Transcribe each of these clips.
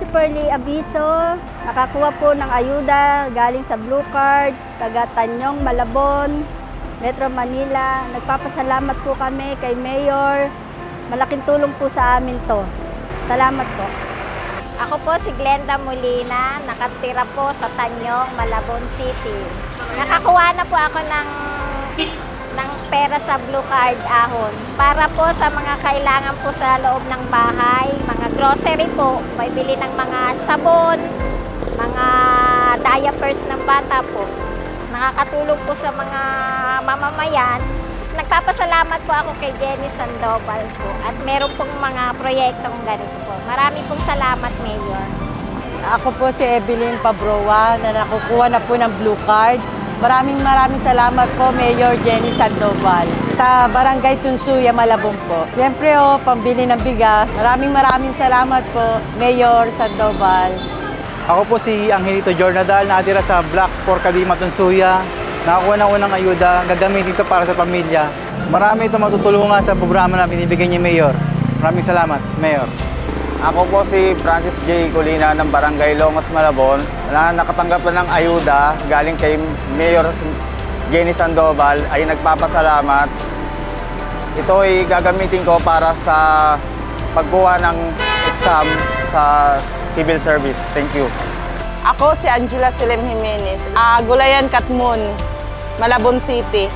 si Pearly Abiso. Nakakuha po ng ayuda galing sa Blue Card, taga Tanyong, Malabon, Metro Manila. Nagpapasalamat po kami kay Mayor. Malaking tulong po sa amin to. Salamat po. Ako po si Glenda Molina, nakatira po sa Tanyong, Malabon City. Nakakuha na po ako ng ng pera sa Blue Card Ahon para po sa mga kailangan po sa loob ng bahay, mga grocery po, may bili ng mga sabon, mga diapers ng bata po. Nakakatulong po sa mga mamamayan. Nagpapasalamat po ako kay Jenny Sandoval po at meron pong mga proyektong ganito po. Marami pong salamat, Mayor. Ako po si Evelyn Pabroa na nakukuha na po ng blue card. Maraming maraming salamat po, Mayor Jenny Sandoval. Sa Barangay Tunsuya, Malabong po. Siyempre oh, pambili ng bigas. Maraming maraming salamat po, Mayor Sandoval. Ako po si Angelito Jornadal, nakatira sa Black Fork Kadima, Tunsuya. Nakakuha ng unang ayuda, gagamitin ito para sa pamilya. Marami ito matutulungan sa programa na binibigay niya Mayor. Maraming salamat, Mayor. Ako po si Francis J. Colina ng Barangay Longos, Malabon na nakatanggap na ng ayuda galing kay Mayor Jenny Sandoval ay nagpapasalamat. Ito ay gagamitin ko para sa pagkuha ng exam sa civil service. Thank you. Ako si Angela Silem Jimenez, ah, Gulayan Katmon, Malabon City.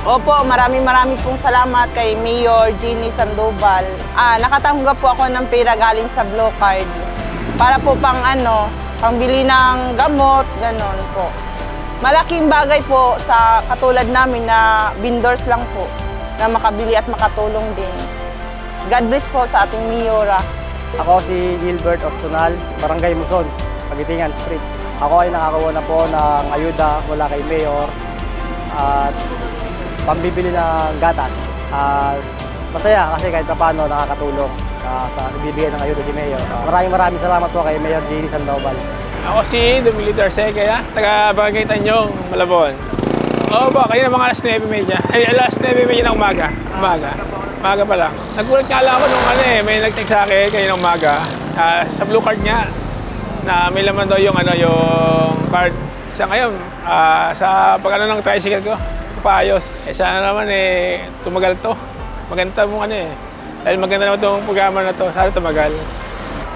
Opo, maraming maraming pong salamat kay Mayor Jeannie Sandoval. Ah, nakatanggap po ako ng pera galing sa Blue Card para po pang ano, pangbili ng gamot, ganon po. Malaking bagay po sa katulad namin na vendors lang po na makabili at makatulong din. God bless po sa ating Mayora. Ako si Gilbert Ostonal, Barangay Muson, Pagitingan Street. Ako ay nakakuha na po ng ayuda mula kay Mayor at pambibili ng gatas. At masaya kasi kahit paano nakakatulong ah, sa bibigay ng ayuda si Mayor. Ah, maraming maraming salamat po kay Mayor Jenny Sandoval. Ako si Dumilitar Sekaya, taga Barangay Tanyong, Malabon. Oo ba, kayo na mga alas 9.30. Ay, alas 9.30 ng umaga. Umaga. Umaga pa lang. Nagulat nga ako nung ano eh, may nag-text sa akin kayo ng umaga. ah, sa blue card niya, na may laman daw yung ano, yung card. Sa ngayon, ah, sa pag ano ng tricycle ko, paayos. Eh, sana naman eh, tumagal to. Maganda mong ano eh. Dahil maganda naman itong programa na to, sana tumagal.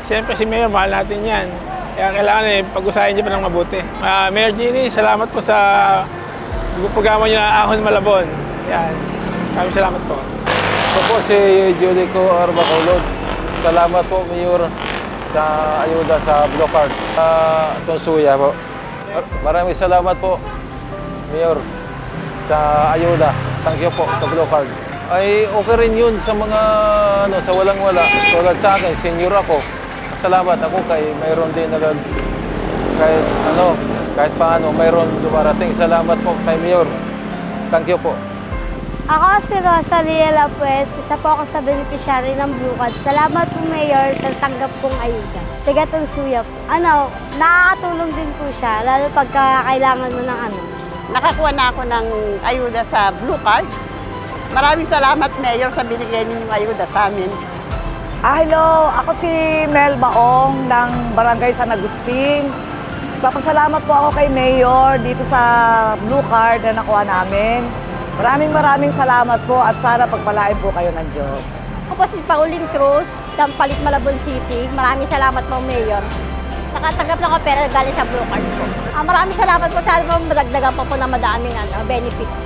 Siyempre si Mayor, mahal natin yan. Kaya kailangan eh, pag-usahin niyo pa ng mabuti. Ah, Mayor Ginny, salamat po sa programa niyo na Ahon Malabon. Yan. Maraming salamat po. Ako po si Julico Arbacolod. Salamat po, Mayor, sa ayuda sa Blue Card. Sa Tunsuya po. Mar- Maraming salamat po, Mayor, sa ayuda. Thank you po sa Blue Card. Ay okay rin yun sa mga ano sa walang-wala. Tulad sa akin, senior ako. Salamat ako kay mayroon din nag kahit ano, kahit paano mayroon dumarating. Salamat po kay Mayor. Thank you po. Ako si Rosalie Lapuez, isa po ako sa beneficiary ng Blue Card. Salamat po Mayor sa tanggap kong ayuda. Tiga Tansuya po. Ano, nakakatulong din po siya, lalo pagka kailangan mo ng ano. Nakakuha na ako ng ayuda sa Blue Card. Maraming salamat, Mayor, sa binigay ninyong ayuda sa amin. Ah, hello, ako si Mel Baong ng Barangay San Agustin. Papasalamat po ako kay Mayor dito sa Blue Card na nakuha namin. Maraming maraming salamat po at sana pagpalain po kayo ng Diyos. Ako po si Pauline Cruz, Dampalit, Malabon City. Maraming salamat po, Mayor. Nakatanggap lang ako pera galing sa Card po. Ah, maraming salamat po. Sana po madagdagan pa po ng madaming ano, benefits.